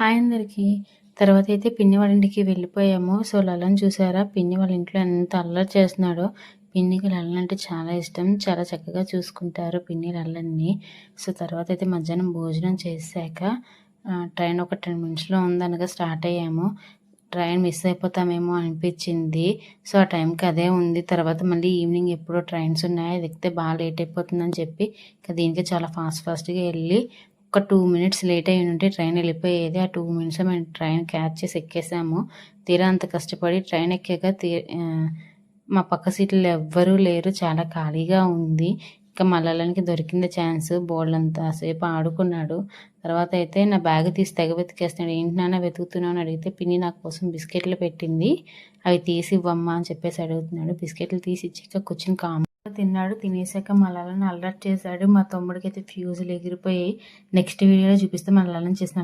Hi అందరికీ తర్వాత అయితే పిన్ని వాళ్ళ ఇంటికి వెళ్ళిపోయాము. సో లలన్ చూసారా? పిన్ని వాళ్ళ ఇంట్లో ఎంత అల్లరి చేస్తున్నాడో. పిన్నికి లలన్ అంటే చాలా ఇష్టం. చాలా చక్కగా చూసుకుంటారు పిన్ని లల్లన్ని సో తర్వాత అయితే మధ్యాహ్నం భోజనం చేశాక ట్రైన్ ఒక టెన్ మినిట్స్లో ఉందనగా స్టార్ట్ అయ్యాము. ట్రైన్ మిస్ అయిపోతామేమో అనిపించింది. సో ఆ టైంకి అదే ఉంది. తర్వాత మళ్ళీ ఈవినింగ్ ఎప్పుడో ట్రైన్స్ ఉన్నాయి? అది ఎక్కితే బాగా లేట్ అయిపోతుందని చెప్పి ఇంకా దీనికి చాలా ఫాస్ట్ ఫాస్ట్గా వెళ్ళి ఒక టూ మినిట్స్ లేట్ అయి ఉంటే ట్రైన్ వెళ్ళిపోయేది. ఆ టూ మినిట్స్ మేము ట్రైన్ క్యాచ్ చేసి ఎక్కేసాము. తీరా అంత కష్టపడి ట్రైన్ ఎక్కాక తీ మా పక్క సీట్లు ఎవ్వరూ లేరు. చాలా ఖాళీగా ఉంది. ఇంకా మల్లలనికి దొరికింది ఛాన్స్. బోర్డులంతా సేపు ఆడుకున్నాడు. తర్వాత అయితే నా బ్యాగ్ తీసి తెగ వెతికేస్తున్నాడు. ఏంటి నాన్న వెతుకుతున్నావు? అని అడిగితే పిన్ని నా కోసం బిస్కెట్లు పెట్టింది. అవి తీసి ఇవ్వమ్మా అని చెప్పేసి అడుగుతున్నాడు. బిస్కెట్లు తీసి ఇచ్చాక కూర్చుని కామ్ తిన్నాడు తినేసాక మళ్ళీ అలర్ట్ చేశాడు. మా తమ్ముడికి అయితే ఫ్యూజులు ఎగిరిపోయి నెక్స్ట్ వీడియోలో చూపిస్తే మళ్ళీ చేసిన